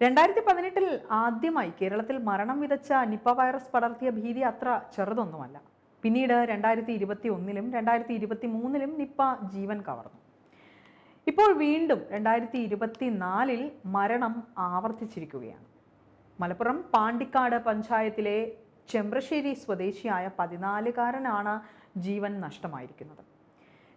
രണ്ടായിരത്തി പതിനെട്ടിൽ ആദ്യമായി കേരളത്തിൽ മരണം വിതച്ച നിപ്പ വൈറസ് പടർത്തിയ ഭീതി അത്ര ചെറുതൊന്നുമല്ല. പിന്നീട് രണ്ടായിരത്തി ഇരുപത്തി ഒന്നിലും രണ്ടായിരത്തി ഇരുപത്തി മൂന്നിലും നിപ്പ ജീവൻ കവർന്നു. ഇപ്പോൾ വീണ്ടും രണ്ടായിരത്തി ഇരുപത്തി നാലിൽ മരണം ആവർത്തിച്ചിരിക്കുകയാണ്. മലപ്പുറം പാണ്ടിക്കാട് പഞ്ചായത്തിലെ ചെമ്പ്രശ്ശേരി സ്വദേശിയായ പതിനാലുകാരനാണ് ജീവൻ നഷ്ടമായിരിക്കുന്നത്.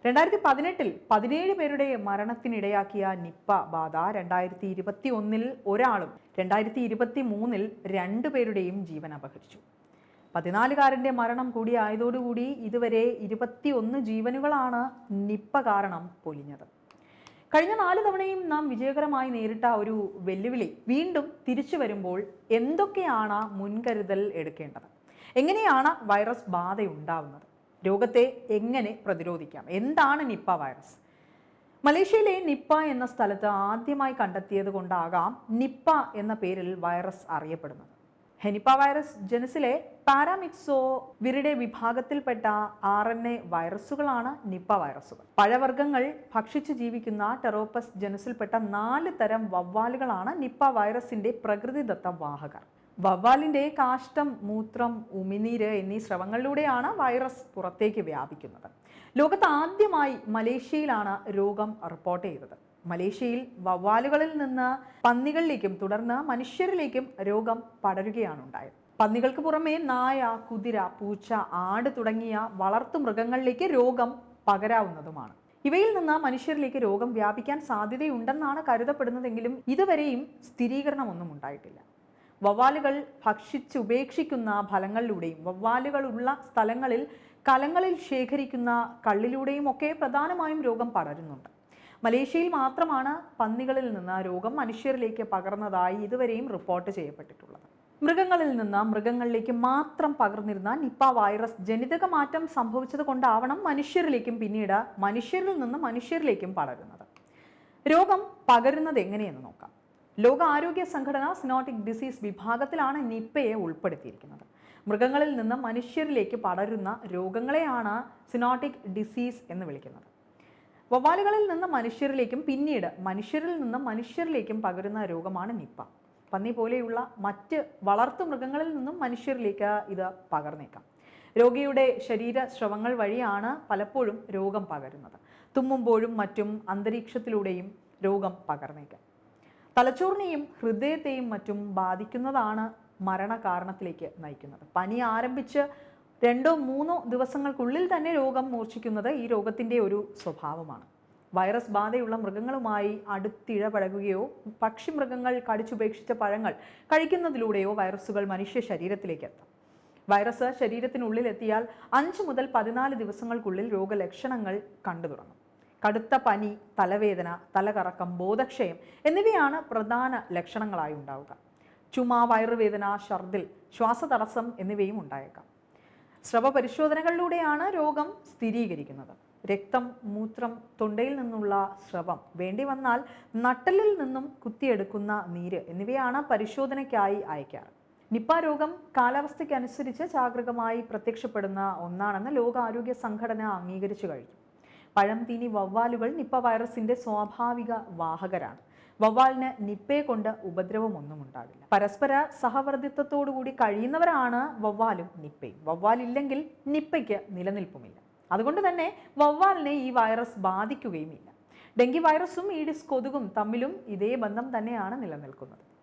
രണ്ടായിരത്തി പതിനെട്ടിൽ പതിനേഴ് പേരുടെ മരണത്തിനിടയാക്കിയ നിപ്പ ബാധ രണ്ടായിരത്തി ഇരുപത്തി ഒന്നിൽ ഒരാളും രണ്ടായിരത്തി ഇരുപത്തി മൂന്നിൽ രണ്ടു പേരുടെയും ജീവൻ അപഹരിച്ചു. പതിനാലുകാരന്റെ മരണം കൂടി ആയതോടുകൂടി ഇതുവരെ ഇരുപത്തിയൊന്ന് ജീവനുകളാണ് നിപ്പ കാരണം പൊലിഞ്ഞത്. കഴിഞ്ഞ നാല് തവണയും നാം വിജയകരമായി നേരിട്ട ഒരു വെല്ലുവിളി വീണ്ടും തിരിച്ചു വരുമ്പോൾ എന്തൊക്കെയാണ് മുൻകരുതൽ എടുക്കേണ്ടത്? എങ്ങനെയാണ് വൈറസ് ബാധ ഉണ്ടാവുന്നത് രോഗത്തെ എങ്ങനെ പ്രതിരോധിക്കാം? എന്താണ് നിപ്പ വൈറസ് മലേഷ്യയിലെ നിപ്പ എന്ന സ്ഥലത്ത് ആദ്യമായി കണ്ടെത്തിയത് കൊണ്ടാകാം നിപ്പ എന്ന പേരിൽ വൈറസ് അറിയപ്പെടുന്നത്. ഹെനിപ്പ വൈറസ് ജനസിലെ പാരാമിക്സോ വിരുടെ വിഭാഗത്തിൽപ്പെട്ട ആർ എൻ എ വൈറസുകളാണ് നിപ്പ വൈറസുകൾ പഴവർഗങ്ങൾ ഭക്ഷിച്ച് ജീവിക്കുന്ന ടെറോപ്പസ് ജനസിൽപ്പെട്ട നാല് തരം വവ്വാലുകളാണ് നിപ്പ വൈറസിന്റെ പ്രകൃതിദത്ത വാഹകർ. വവ്വാലിന്റെ കാഷ്ടം മൂത്രം ഉമിനീര് എന്നീ സ്രവങ്ങളിലൂടെയാണ് വൈറസ് പുറത്തേക്ക് വ്യാപിക്കുന്നത്. ലോകത്ത് ആദ്യമായി മലേഷ്യയിലാണ് രോഗം റിപ്പോർട്ട് ചെയ്തത്. മലേഷ്യയിൽ വവ്വാലുകളിൽ നിന്ന് പന്നികളിലേക്കും തുടർന്ന് മനുഷ്യരിലേക്കും രോഗം പടരുകയാണ് ഉണ്ടായത്. പന്നികൾക്ക് പുറമെ നായ കുതിര പൂച്ച ആട് തുടങ്ങിയ വളർത്തു മൃഗങ്ങളിലേക്ക് രോഗം പകരാവുന്നതുമാണ്. ഇവയിൽ നിന്ന് മനുഷ്യരിലേക്ക് രോഗം വ്യാപിക്കാൻ സാധ്യതയുണ്ടെന്നാണ് കരുതപ്പെടുന്നതെങ്കിലും ഇതുവരെയും സ്ഥിരീകരണമൊന്നും ഉണ്ടായിട്ടില്ല. വവ്വാലുകൾ ഭക്ഷിച്ചുപേക്ഷിക്കുന്ന ഫലങ്ങളിലൂടെയും വവ്വാലുകളുള്ള സ്ഥലങ്ങളിൽ കലങ്ങളിൽ ശേഖരിക്കുന്ന കള്ളിലൂടെയും ഒക്കെ പ്രധാനമായും രോഗം പടരുന്നുണ്ട്. മലേഷ്യയിൽ മാത്രമാണ് പന്നികളിൽ നിന്ന് രോഗം മനുഷ്യരിലേക്ക് പകർന്നതായി ഇതുവരെയും റിപ്പോർട്ട് ചെയ്യപ്പെട്ടിട്ടുള്ളത്. മൃഗങ്ങളിൽ നിന്ന് മൃഗങ്ങളിലേക്ക് മാത്രം പകർന്നിരുന്ന നിപ്പ വൈറസ് ജനിതക മാറ്റം സംഭവിച്ചത് കൊണ്ടാവണം മനുഷ്യരിലേക്കും പിന്നീട് മനുഷ്യരിൽ നിന്ന് മനുഷ്യരിലേക്കും പടരുന്നത്. രോഗം പകരുന്നത് എങ്ങനെയെന്ന് നോക്കാം. ലോക ആരോഗ്യ സംഘടന സിനോട്ടിക് ഡിസീസ് വിഭാഗത്തിലാണ് നിപ്പയെ ഉൾപ്പെടുത്തിയിരിക്കുന്നത്. മൃഗങ്ങളിൽ നിന്ന് മനുഷ്യരിലേക്ക് പടരുന്ന രോഗങ്ങളെയാണ് സിനോട്ടിക് ഡിസീസ് എന്ന് വിളിക്കുന്നത്. വവ്വാലുകളിൽ നിന്ന് മനുഷ്യരിലേക്കും പിന്നീട് മനുഷ്യരിൽ നിന്ന് മനുഷ്യരിലേക്കും പകരുന്ന രോഗമാണ് നിപ്പ. പന്നി പോലെയുള്ള മറ്റ് വളർത്തു മൃഗങ്ങളിൽ നിന്നും മനുഷ്യരിലേക്ക് ഇത് പകർന്നേക്കാം. രോഗിയുടെ ശരീര ശ്രവങ്ങൾ വഴിയാണ് പലപ്പോഴും രോഗം പകരുന്നത്. തുമ്മുമ്പോഴും മറ്റും അന്തരീക്ഷത്തിലൂടെയും രോഗം പകർന്നേക്കാം. തലച്ചോറിനെയും ഹൃദയത്തെയും മറ്റും ബാധിക്കുന്നതാണ് മരണകാരണത്തിലേക്ക് നയിക്കുന്നത്. പനി ആരംഭിച്ച് രണ്ടോ മൂന്നോ ദിവസങ്ങൾക്കുള്ളിൽ തന്നെ രോഗം മൂർച്ഛിക്കുന്നത് ഈ രോഗത്തിന്റെ ഒരു സ്വഭാവമാണ്. വൈറസ് ബാധയുള്ള മൃഗങ്ങളുമായി അടുത്തിഴപഴകുകയോ പക്ഷിമൃഗങ്ങൾ കടിച്ചുപേക്ഷിച്ച പഴങ്ങൾ കഴിക്കുന്നതിലൂടെയോ വൈറസുകൾ മനുഷ്യ ശരീരത്തിലേക്ക് എത്താം. വൈറസ് ശരീരത്തിനുള്ളിൽ എത്തിയാൽ അഞ്ച് മുതൽ പതിനാല് ദിവസങ്ങൾക്കുള്ളിൽ രോഗലക്ഷണങ്ങൾ കണ്ടു തുടങ്ങും കടുത്ത പനി തലവേദന തലകറക്കം ബോധക്ഷയം എന്നിവയാണ് പ്രധാന ലക്ഷണങ്ങളായി ഉണ്ടാവുക. ചുമ വയറുവേദന ഛർദിൽ ശ്വാസതടസ്സം എന്നിവയും ഉണ്ടായേക്കാം. സ്രവ പരിശോധനകളിലൂടെയാണ് രോഗം സ്ഥിരീകരിക്കുന്നത്. രക്തം മൂത്രം തൊണ്ടയിൽ നിന്നുള്ള സ്രവം വേണ്ടി വന്നാൽ നട്ടലിൽ നിന്നും കുത്തിയെടുക്കുന്ന നീര് എന്നിവയാണ് പരിശോധനയ്ക്കായി അയക്കാറ്. നിപ്പ രോഗം കാലാവസ്ഥയ്ക്കനുസരിച്ച് ജാഗ്രതമായി പ്രത്യക്ഷപ്പെടുന്ന ഒന്നാണെന്ന് ലോകാരോഗ്യ സംഘടന അംഗീകരിച്ചു കഴിഞ്ഞു. പഴം തീനി വവ്വാലുകൾ നിപ്പ വൈറസിന്റെ സ്വാഭാവിക വാഹകരാണ്. വവ്വാലിന് നിപ്പയെ കൊണ്ട് ഉപദ്രവമൊന്നും ഉണ്ടാവില്ല. പരസ്പര സഹവർത്തിത്വത്തോടുകൂടി കഴിയുന്നവരാണ് വവ്വാലും നിപ്പയും. വവ്വാലില്ലെങ്കിൽ നിപ്പയ്ക്ക് നിലനിൽപ്പുമില്ല. അതുകൊണ്ട് തന്നെ വവ്വാലിനെ ഈ വൈറസ് ബാധിക്കുകയുമില്ല. ഡെങ്കി വൈറസും ഈഡിസ് കൊതുകും തമ്മിലും ഇതേ ബന്ധം തന്നെയാണ് നിലനിൽക്കുന്നത്.